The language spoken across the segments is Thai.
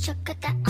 chuck at that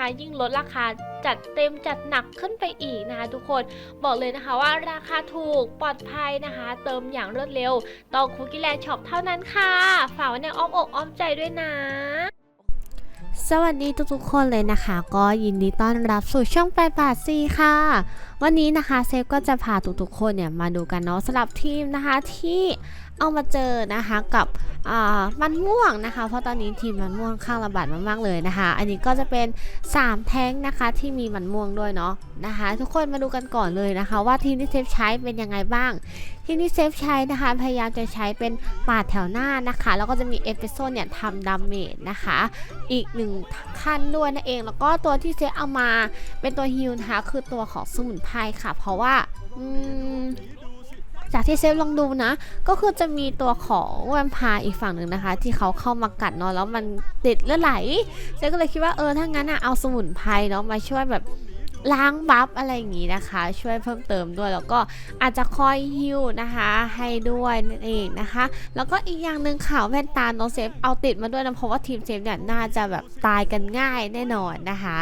ะยิ่งลดราคาจัดเต็มจัดหนักขึ้นไปอีกนะคะ ทุกคนบอกเลยนะคะว่าราคาถูกปลอดภัยนะคะ เติมอย่างรวดเร็วต้องคุกกี้แลนด์ช็อปเท่านั้นค่ะ ฝากไว้ในอ้อมอกอ้อมใจด้วยนะสวัสดีทุกๆคนเลยนะคะ ก็ยินดีต้อนรับสู่ช่องแปดบาทซีค่ะ วันนี้นะคะเซฟก็จะพาทุกๆคนเนี่ยมาดูกันเนาะสำหรับทีมนะคะที่ เอามาเจอนะคะกับมันม่วงนะคะ เพราะตอนนี้ทีมมันม่วงข้างระบาดมากๆเลยนะคะ อันนี้ก็จะเป็น 3 แท้งนะคะที่มีมันม่วงด้วยเนาะนะคะ ทุกคนมาดูกันก่อนเลยนะคะ ว่าทีมที่เซฟใช้เป็นยังไงบ้าง ทีมที่เซฟใช้นะคะ พยายามจะใช้เป็นปาดแถวหน้านะคะ แล้วก็จะมีเอฟเฟโซเนี่ยทำดาเมจนะคะ อีกหนึ่งขั้นด้วยนั่นเอง แล้วก็ตัวที่เซฟเอามาเป็นตัวฮิลนะคะคือตัวของสมุนไพรค่ะ เพราะว่าอืม จากที่เซฟลองดูนะ ก็คือจะมีตัวของแวมไพร์อีกฝั่งหนึ่งนะคะ ที่เขาเข้ามากัดเนาะแล้วมันติดเลือดไหลเซฟก็เลยคิดว่าเออถ้างั้นอะเอาสมุนไพรเนาะมาช่วยแบบล้างบัฟอะไรอย่างงี้นะคะ ช่วยเพิ่มเติมด้วยแล้วก็อาจจะคอยฮิลนะคะ ให้ด้วยนั่นเองนะคะ แล้วก็อีกอย่างหนึ่งข่าวแว่นตาน้องเซฟเอาติดมาด้วยนะเพราะว่าทีมเซฟเนี่ยน่าจะแบบตายกันง่ายแน่นอนนะคะ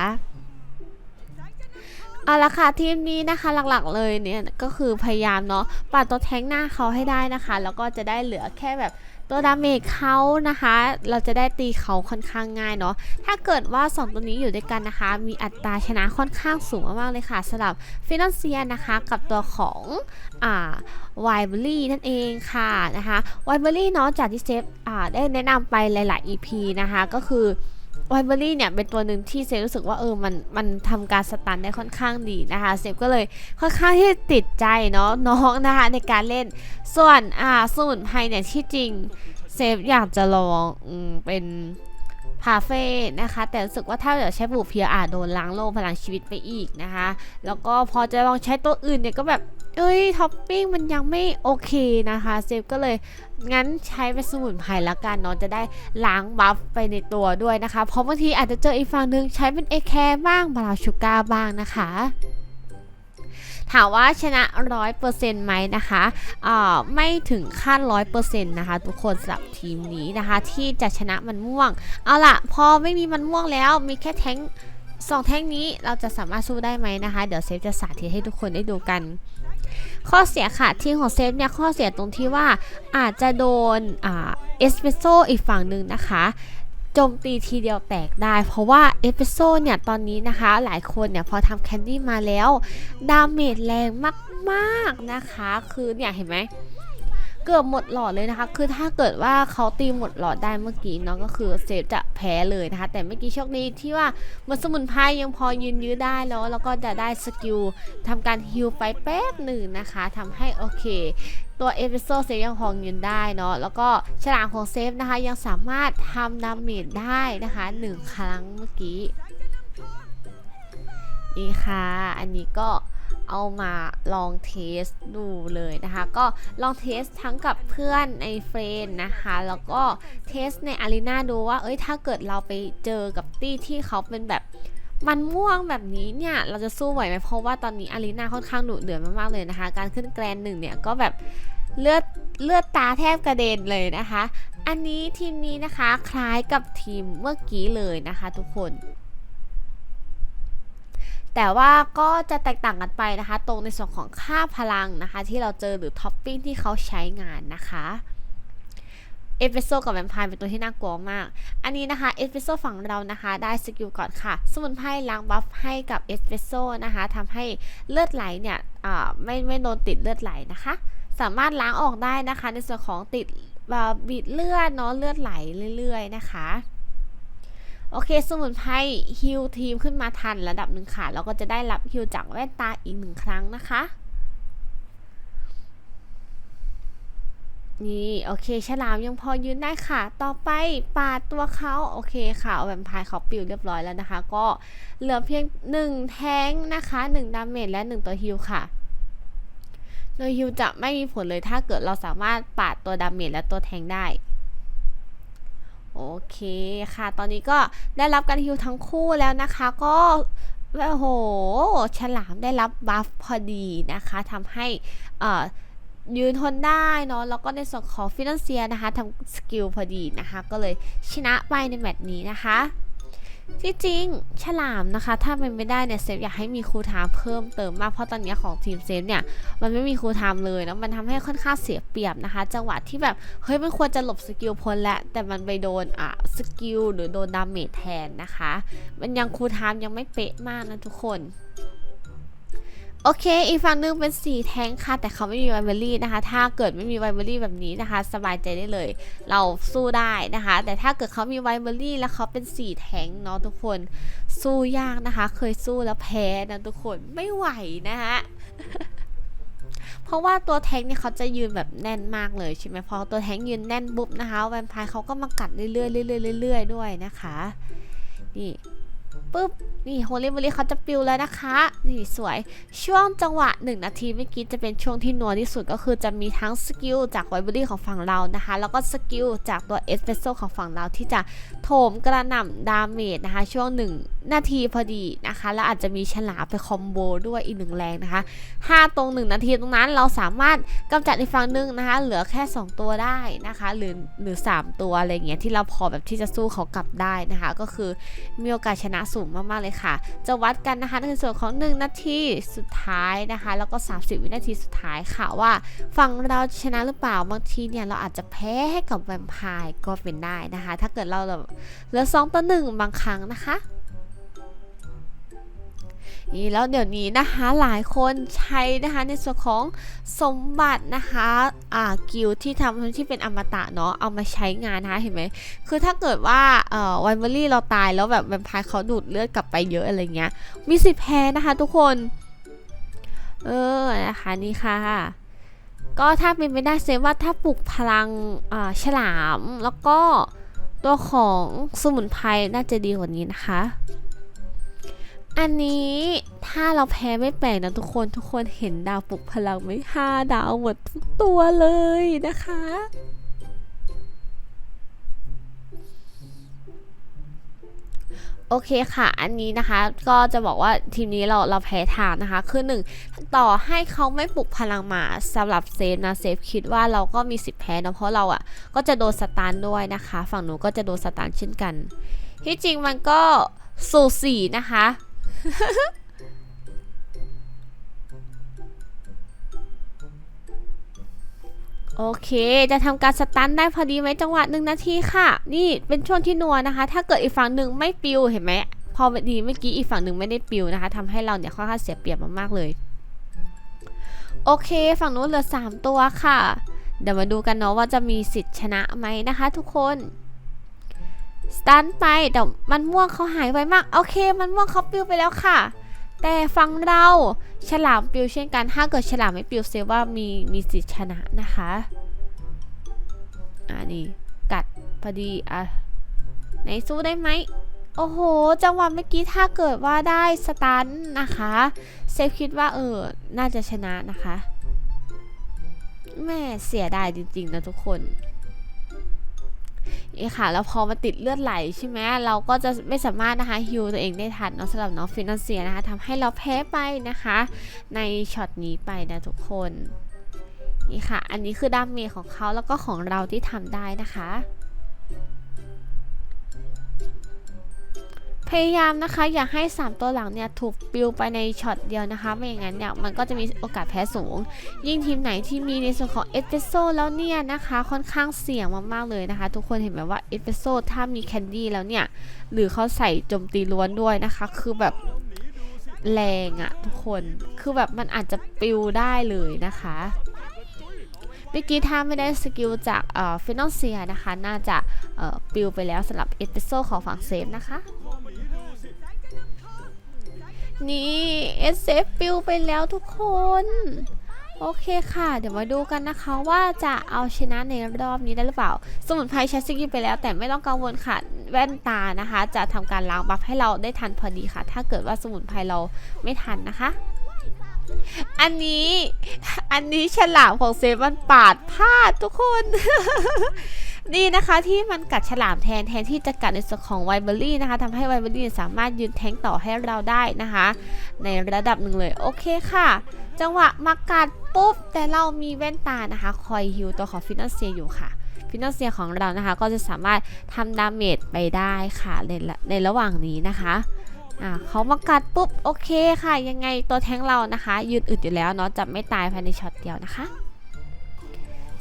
เอาละค่ะทีมนี้นะคะหลักๆเลยเนี่ยก็คือพยายามเนาะปัดตัวแทงหน้าเขาให้ได้นะคะ แล้วก็จะได้เหลือแค่แบบตัวดาเมจเขานะคะ เราจะได้ตีเขาค่อนข้างง่ายเนาะ ถ้าเกิดว่า 2 ตัวนี้อยู่ด้วยกันนะคะ มีอัตราชนะค่อนข้างสูงมากๆเลยค่ะสำหรับฟินแลนเซียนะคะกับตัวของอ่าไวเบอรี่นั่นเองค่ะนะคะไวเบอรี่เนาะจากที่เซฟอ่าได้แนะนำไปหลาย ๆ EP นะคะก็คือ ไวเบอรี่เนี่ยเป็นตัวหนึ่งที่เซฟรู้สึกว่าเออมันมันทำการสตันได้ค่อนข้างดีนะคะเซฟก็เลยค่อนข้างที่ติดใจเนาะน้องนะคะในการเล่น ส่วนอ่าสมุนไพรเนี่ยที่จริงเซฟอยากจะลองอเป็นพาเฟ่นะคะ แต่รู้สึกว่าถ้าเดี๋ยวใช้บูเพียอาจโดนล้างโลกพลังชีวิตไปอีกนะคะ แล้วก็พอจะลองใช้ตัวอื่นเนี่ยก็แบบ เอ้ยท็อปปิ้งมันยังไม่โอเคนะคะเซฟก็เลยงั้นใช้เป็นสมุนไพรละกันเนาะจะได้ล้างบัฟไปในตัวด้วยนะคะ เพราะบางทีอาจจะเจออีกฝั่งหนึ่งใช้เป็นเอแคร์บ้างบาราชูการ์บ้างนะคะถามว่าชนะร้อยเปอร์เซ็นต์ไหมนะคะอ่าไม่ถึงขั้นร้อยเปอร์เซ็นต์นะคะ ทุกคนสำหรับทีมนี้นะคะ ที่จะชนะมันม่วง เอาล่ะ พอไม่มีมันม่วงแล้วมีแค่แท้งสองแท่งนี้เราจะสามารถสู้ได้ไหมนะคะ เดี๋ยวเซฟจะสาธิตให้ทุกคนได้ดูกัน ข้อเสียค่ะที่ของเซฟเนี่ยข้อเสียตรงที่ว่าอาจจะโดนอ่าเอสเปรสโซอีกฝั่งหนึ่งนะคะโจมตีทีเดียวแตกได้ เพราะว่าเอสเปรสโซเนี่ย ตอนนี้นะคะ หลายคนเนี่ย พอทำแคนดี้มาแล้ว ดาเมจแรงมากๆนะคะ คือเนี่ย เห็นไหม เกือบหมดหลอดเลยนะคะ คือถ้าเกิดว่าเขาตีหมดหลอดได้เมื่อกี้เนาะก็คือเซฟจะ แพ้เลยนะคะ แต่เมื่อกี้โชคดีที่ว่ามันสมุนไพรยังพอยืนยื้อได้แล้วแล้วก็จะได้สกิลทำการฮิลไปแป๊บหนึ่งนะคะทำให้โอเค ตัวเอพิโซเซฟยังพอยืนได้เนาะแล้วก็ฉลามของเซฟนะคะยังสามารถทำดาเมจได้นะคะหนึ่งครั้งเมื่อกี้นี่ค่ะ อันนี้ก็ เอามาลองเทสดูเลยนะคะ ก็ลองเทสทั้งกับเพื่อนในเฟรนนะคะ แล้วก็เทสในอารีนาดูว่า เอ้ยถ้าเกิดเราไปเจอกับตี้ที่เขาเป็นแบบมันม่วงแบบนี้เนี่ย เราจะสู้ไหวไหมเพราะว่าตอนนี้อารีนาค่อนข้างดุเดือดมากๆเลยนะคะ การขึ้นแกรนหนึ่งเนี่ยก็แบบเลือดเลือดตาแทบกระเด็นเลยนะคะ อันนี้ทีมนี้นะคะคล้ายกับทีมเมื่อกี้เลยนะคะทุกคน แต่ว่าก็จะแตกต่างกันไปนะคะ ตรงในส่วนของค่าพลังนะคะ ที่เราเจอหรือท็อปปิ้งที่เขาใช้งานนะคะเอฟเฟโซกับแวมไพร์เป็นตัวที่น่ากลัวมาก อันนี้นะคะเอฟเฟโซฝั่งเรานะคะได้สกิลก่อนค่ะ สมุนไพรล้างบัฟให้กับเอฟเฟโซนะคะทำให้เลือดไหลเนี่ยไม่ไม่โดนติดเลือดไหลนะคะ สามารถล้างออกได้นะคะ ในส่วนของติดบบบีดเลือดเนาะเลือดไหลเรื่อย ๆ นะคะ โอเค สมุนไพรฮิลทีมขึ้นมาทันระดับหนึ่งค่ะ แล้วก็จะได้รับฮิลจากแว่นตาอีกหนึ่งครั้งนะคะ นี่ โอเค ฉลามยังพอยืนได้ค่ะ ต่อไปปาดตัวเขาโอเคค่ะแวมไพร์เขาปิวเรียบร้อยแล้วนะคะ ก็เหลือเพียง 1 แทงนะคะ1ดาเมจและ 1 ตัวฮิลค่ะโดยฮิลจะไม่มีผลเลยถ้าเกิดเราสามารถปาดตัวดาเมจและตัวแทงได้ โอเคค่ะ ตอนนี้ก็ได้รับการฮิวทั้งคู่แล้วนะคะ ก็โอ้โห ฉลามได้รับบัฟพอดีนะคะทำให้อ่อยืนทนได้เนาะแล้วก็ในส่วนของฟินแลนเซียนะคะทำสกิลพอดีนะคะ ก็เลยชนะไปในแมตช์นี้นะคะ ที่จริงฉลามนะคะ ถ้าเป็นไม่ได้เนี่ยเซฟอยากให้มีครูไทามเพิ่มเติมมากเพราะตอนนี้ของทีมเซฟเนี่ยมันไม่มีครูไทามเลยแล้วมันทำให้ค่อนข้างเสียเปรียบนะคะ จังหวะที่แบบเฮ้ยมันควรจะหลบสกิลพ้นแล้วแต่มันไปโดนอะสกิลหรือโดนดาเมจแทนนะคะ มันยังครูไทามยังไม่เป๊ะมากนะทุกคน โอเค อีกฝั่งหนึงเป็นสีแทงค่ะ แต่เขาไม่มีไวเบอรี่นะคะ ถ้าเกิดไม่มีไวเบอรี่แบบนี้นะคะ สบายใจได้เลย เราสู้ได้นะคะ แต่ถ้าเกิดเขามีไวเบอรี่แล้วเขาเป็นสีแทงเนาะทุกคน สู้ยากนะคะ เคยสู้แล้วแพ้นะทุกคน ไม่ไหวนะคะเพราะว่าตัวแทงเนี่ยเขาจะยืนแบบแน่นมากเลยใช่ไหมพอตัวแทงยืนแน่นปุ๊บนะคะ แวมไพร์เขาก็มากัดเรื่อยๆเรื่อยๆเรื่อยๆด้วยนะคะ นี่ ปุ๊บนี่โฮลิเบอรี่เขาจะปิวแล้วนะคะนี่สวยช่วงจังหวะ 1 นาทีเมื่อกี้จะเป็นช่วงที่นัวที่สุดก็คือจะมีทั้งสกิลจากไวเบอรี่ของฝั่งเรานะคะ แล้วก็สกิลจากตัวเอสเปรสโซของฝั่งเราที่จะโถมกระหน่ำดาเมจนะคะ ช่วง 1 นาทีพอดีนะคะ แล้วอาจจะมีฉลามไปคอมโบด้วยอีกหนึ่งแรงนะคะถ้าตรง 1 นาทีตรงนั้นเราสามารถกำจัดในฝั่งหนึ่งนะคะ เหลือแค่ 2 ตัวได้นะคะ หรือหรือ 3 ตัวอะไรเงี้ยที่เราพอแบบที่จะสู้เขากลับได้นะคะ ก็คือมีโอกาสชนะสูงมากๆเลยค่ะ จะวัดกันนะคะในส่วนของ 1 นาทีสุดท้ายนะคะ แล้วก็ 30 วินาทีสุดท้ายค่ะว่าฝั่งเราชนะหรือเปล่าบางทีเนี่ยเราอาจจะแพ้ให้กับแวมไพร์ก็เป็นได้นะคะ ถ้าเกิดเราแบบเหลือสองต่อหนึ่งบางครั้งนะคะ นี่แล้วเดี๋ยวนี้นะคะหลายคนใช้นะคะในส่วนของสมบัตินะคะอ่ากิลที่ทำที่เป็นอมตะเนาะเอามาใช้งานนะคะเห็นไหมคือถ้าเกิดว่าเอ่อไวเบอรี่เราตายแล้วแบบแวมไพร์เขาดูดเลือดกลับไปเยอะอะไรเงี้ยมีสิทธิ์แพ้นะคะทุกคน เออนะคะนี่ค่ะก็ถ้าเป็นไปได้เซฟว่าถ้าปลุกพลังฉลาม แล้วก็ตัวของสมุนไพรน่าจะดีกว่านี้นะคะ อันนี้ถ้าเราแพ้ไม่แปลกนะทุกคนทุกคนเห็นดาวปลุกพลังไหมห้าดาวหมดทุกตัวเลยนะคะ โอเคค่ะ อันนี้นะคะ ก็จะบอกว่าทีมนี้เราเราแพ้ทางนะคะ คือหนึ่งต่อให้เขาไม่ปลุกพลังมาสำหรับเซฟนะเซฟคิดว่าเราก็มีสิทธิ์แพ้นะเพราะเราอะ่ะ ก็จะโดนสตันด้วยนะคะ ฝั่งหนูก็จะโดนสตันเช่นกัน ที่จริงมันก็สูสีนะคะ โอเคจะทำการสตันได้พอดีไหมจังหวะหนึ่งนาทีค่ะ นี่เป็นช่วงที่นัวนะคะ ถ้าเกิดอีกฝั่งหนึ่งไม่ปิวเห็นไหมพอดีเมื่อกี้อีกฝั่งหนึ่งไม่ได้ปิวนะคะทำให้เราเนี่ยค่อนข้างเสียเปรียบมากๆเลย โอเค ฝั่งนู้นเหลือ 3 ตัวค่ะ เดี๋ยวมาดูกันเนาะว่าจะมีสิทธิ์ชนะไหมนะคะ ทุกคน สตันไปแต่มันม่วงเขาหายไปมาก โอเค มันม่วงเขาปิวไปแล้วค่ะ แต่ฟังเราฉลามปิวเช่นกัน ถ้าเกิดฉลามไม่ปิวเซฟว่ามีมีสิทธิชนะนะคะอ่านี่กัดพอดีอะไหนสู้ได้ไหมโอ้โห จังหวะเมื่อกี้ถ้าเกิดว่าได้สตันนะคะเซฟคิดว่าเออ น่าจะชนะนะคะ แม่เสียดายจริงๆนะทุกคน นี่ค่ะ แล้วพอมาติดเลือดไหลใช่ไหมเราก็จะไม่สามารถนะคะฮิวตัวเองได้ทันเนาะสำหรับน้องฟินแลนเซียนะคะทำให้เราแพ้ไปนะคะ ในช็อตนี้ไปนะทุกคน นี่ค่ะ อันนี้คือดาเมจของเขาแล้วก็ของเราที่ทำได้นะคะ พยายามนะคะอย่าให้ 3 ตัวหลังเนี่ยถูกปิวไปในช็อตเดียวนะคะ ไม่อย่างนั้นเนี่ยมันก็จะมีโอกาสแพ้สูง ยิ่งทีมไหนที่มีในส่วนของเอสเปโซแล้วเนี่ยนะคะค่อนข้างเสี่ยงมากๆเลยนะคะ ทุกคนเห็นไหมว่าเอสเปโซถ้ามีแคนดี้แล้วเนี่ยหรือเขาใส่โจมตีล้วนด้วยนะคะ คือแบบแรงอะทุกคนคือแบบมันอาจจะปิวได้เลยนะคะเมื่อกี้ถ้าไม่ได้สกิลจากเอ่อฟินอลเซียนะคะ น่าจะเอ่อปิวไปแล้วสำหรับเอสเปโซของฝั่งเซฟนะคะ นี่เอสเซฟปิวไปแล้วทุกคน โอเคค่ะ เดี๋ยวมาดูกันนะคะว่าจะเอาชนะในรอบนี้ได้หรือเปล่า สมุนไพรใช้สกิลไปแล้ว แต่ไม่ต้องกังวลค่ะแว่นตานะคะ จะทำการล้างบัฟให้เราได้ทันพอดีค่ะ ถ้าเกิดว่าสมุนไพรเราไม่ทันนะคะ อันนี้ อันนี้ฉลามของเซฟมันปาดพลาดทุกคน นี่นะคะที่มันกัดฉลามแทนแทนที่จะกัดในส่วนของไวเบอรี่นะคะทำให้ไวเบอรี่สามารถยืนแทงต่อให้เราได้นะคะ ในระดับหนึ่งเลยโอเคค่ะ จังหวะมากัดปุ๊บ แต่เรามีแว่นตานะคะ คอยฮิวตัวของฟินอลเซียอยู่ค่ะฟินอลเซียของเรานะคะ ก็จะสามารถทำดาเมจไปได้ค่ะในในระหว่างนี้นะคะอ่าเขามากัดปุ๊บโอเคค่ะ ยังไงตัวแทงเรานะคะ ยืนอึดอยู่แล้วเนาะจะไม่ตายภายในช็อตเดียวนะคะ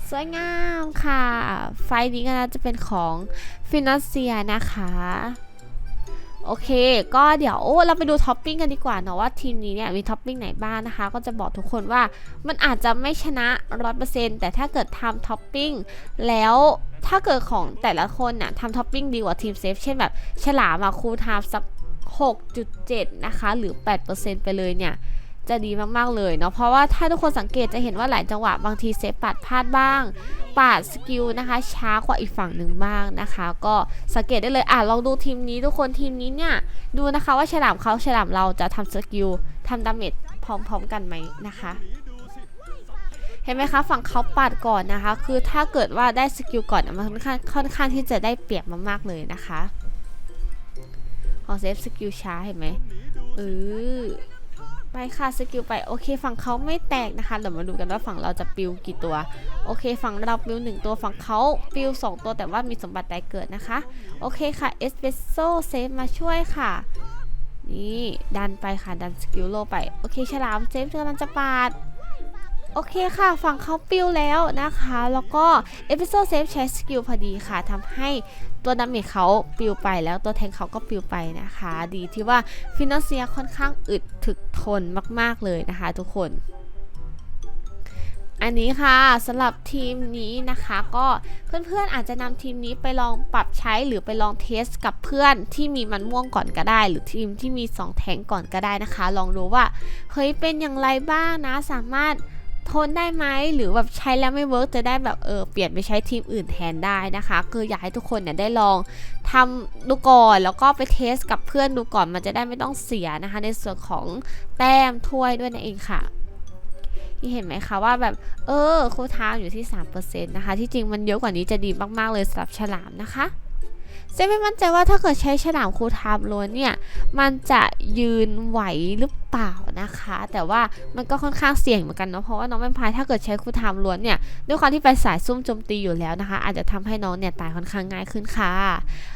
สวยงามค่ะ ไฟล์นี้ก็น่าจะเป็นของฟินอลเซียนะคะ โอเค ก็เดี๋ยวเราไปดูท็อปปิ้งกันดีกว่าเนาะว่าทีมนี้เนี่ยมีท็อปปิ้งไหนบ้างนะคะ ก็จะบอกทุกคนว่ามันอาจจะไม่ชนะ 100%แต่ถ้าเกิดทำท็อปปิ้งแล้วถ้าเกิดของแต่ละคนน่ะทำท็อปปิ้งดีกว่าทีมเซฟเช่นแบบฉลามอะคูลไทม์สัก6.7 นะคะ หรือ 8%ไปเลยเนี่ย จะดีมากๆเลยเนาะเพราะว่าถ้าทุกคนสังเกตจะเห็นว่าหลายจังหวะบางทีเซฟปัดพลาดบ้าง ปาดสกิลนะคะ ช้ากว่าอีกฝั่งหนึ่งบ้างนะคะ ก็สังเกตได้เลยอะลองดูทีมนี้ทุกคนทีมนี้เนี่ยดูนะคะว่าฉลามเขาฉลามเราจะทำสกิลทำดาเมจพร้อมๆกันไหมนะคะเห็นไหมคะฝั่งเขาปาดก่อนนะคะ คือถ้าเกิดว่าได้สกิลก่อนมันค่อนข้างค่อนข้างที่จะได้เปรียบมากๆเลยนะคะขอเซฟสกิลช้าเห็นไหมเออ ไปค่ะสกิลไปโอเคฝั่งเขาไม่แตกนะคะเดี๋ยวมาดูกันว่าฝั่งเราจะปิวกี่ตัว โอเคฝั่งเราปิวหนึ่งตัวฝั่งเขาปิวสองตัวแต่ว่ามีสมบัติแตกเกิดนะคะ โอเคค่ะเอสเปซโซเซฟมาช่วยค่ะ นี่ดันไปค่ะดันสกิลโลไป โอเคฉลามเซฟกำลังจะปาด โอเคค่ะฝั่งเขาปิวแล้วนะคะ แล้วก็เอพิโซดเซฟใช้สกิลพอดีค่ะทำให้ตัวดาเมจเขาปิวไปแล้วตัวแทงเขาก็ปิวไปนะคะ ดีที่ว่าฟินอลเซียค่อนข้างอึดถึกทนมาก ๆ เลยนะคะทุกคนอันนี้ค่ะสำหรับทีมนี้นะคะก็เพื่อนๆอาจจะนำทีมนี้ไปลองปรับใช้หรือไปลองเทสกับเพื่อนที่มีมันม่วงก่อนก็ได้ หรือทีมที่มี 2 แทงก่อนก็ได้นะคะ ลองดูว่าเฮ้ยเป็นอย่างไรบ้างนะสามารถ ทนได้ไหมหรือแบบใช้แล้วไม่เวิร์กจะได้แบบเออเปลี่ยนไปใช้ทีมอื่นแทนได้นะคะ คืออยากให้ทุกคนเนี่ยได้ลองทำดูก่อนแล้วก็ไปเทสกับเพื่อนดูก่อนมันจะได้ไม่ต้องเสียนะคะ ในส่วนของแต้มถ้วยด้วยนั่นเองค่ะนี่เห็นไหมคะว่าแบบเออคูทามอยู่ที่ 3%นะคะ ที่จริงมันเยอะกว่านี้จะดีมาก ๆ เลยสำหรับฉลามนะคะ เซไม่มั่นใจว่าถ้าเกิดใช้ฉลามคูทามล้วนเนี่ย มันจะยืนไหวหรือเปล่านะคะ แต่ว่ามันก็ค่อนข้างเสี่ยงเหมือนกันเนาะเพราะว่าน้องแวมไพร์ถ้าเกิดใช้คูทามล้วนเนี่ยด้วยความที่เป็นสายซุ่มโจมตีอยู่แล้วนะคะ อาจจะทำให้น้องเนี่ยตายค่อนข้างง่ายขึ้นค่ะ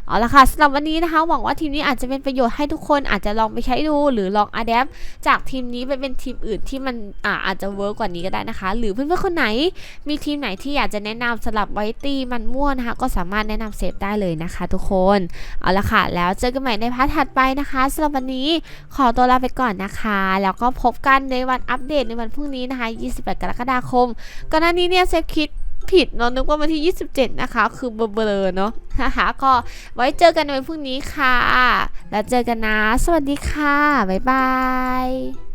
เอาละค่ะสำหรับวันนี้นะคะ หวังว่าทีมนี้อาจจะเป็นประโยชน์ให้ทุกคนอาจจะลองไปใช้ดู หรือลองอัดแอปจากทีมนี้ไปเป็นทีมอื่นที่มันอาอาจจะเวิร์กกว่านี้ก็ได้นะคะ หรือเพื่อนๆคนไหน มีทีมไหนที่อยากจะแนะนำสำหรับไวตีมันม่วนนะคะก็สามารถแนะนำเซฟได้เลยนะคะทุกคน เอาละค่ะ แล้วเจอกันใหม่ในพาร์ทถัดไปนะคะสำหรับวันนี้ขอตัวลาไปก่อนนะคะ แล้วก็พบกันในวันอัปเดตในวันพรุ่งนี้นะคะ 28 กรกฎาคม ก่อนหน้านี้เนี่ยเซฟคิดผิดเนาะนึกว่าวันที่ 27 นะคะ คือเบลอๆเนาะนะคะก็ไว้เจอกันในวันพรุ่งนี้ค่ะ แล้วเจอกันนะ สวัสดีค่ะ บ๊ายบาย